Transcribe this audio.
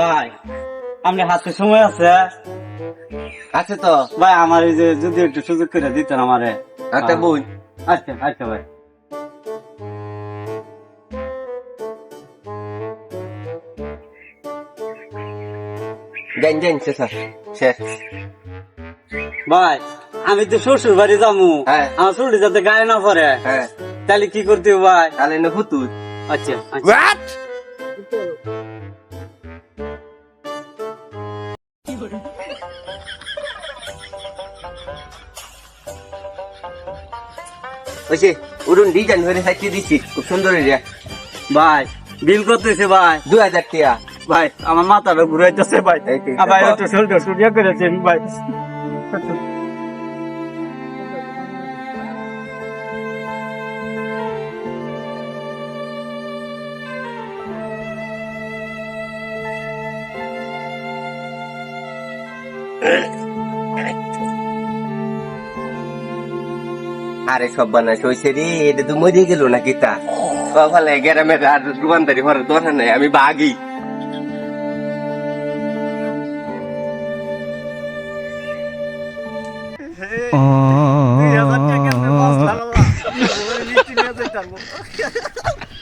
ভাই আপনি হাতে সময় আছে? আছে তো। ভাই আমার এই যে যদি একটু সুযোগ করে দিতেন আমারে। আচ্ছা বোন আচ্ছা আচ্ছা ভাই। শেষ শেষ। ভাই আমি তো শ্বশুর বাড়ি যাব। হ্যাঁ। আমার চুলটি যাতে গায়ে না পড়ে। হ্যাঁ। তাহলে কি করতে ভাই? তাহলে না হুতুত আচ্ছা ওই উড়ুন ডিজাইন ধরে সাইকেল দিচ্ছি খুব সুন্দর হয়েছে ভাই বিল করতেছে ভাই? দু হাজার টাকা। ভাই আমার মাথাটা ঘুরাইতেছে ভাই। ভাই একটু শোল্ডার স্টুডিও করেছেন ভাই। আরে সব বানা হয়েছে রে এটা তো মরে গেল নাকি তা? সকালে গ্রামের আর রূপান্তরি হওয়ার দরকার নাই আমি বাগি। Oh.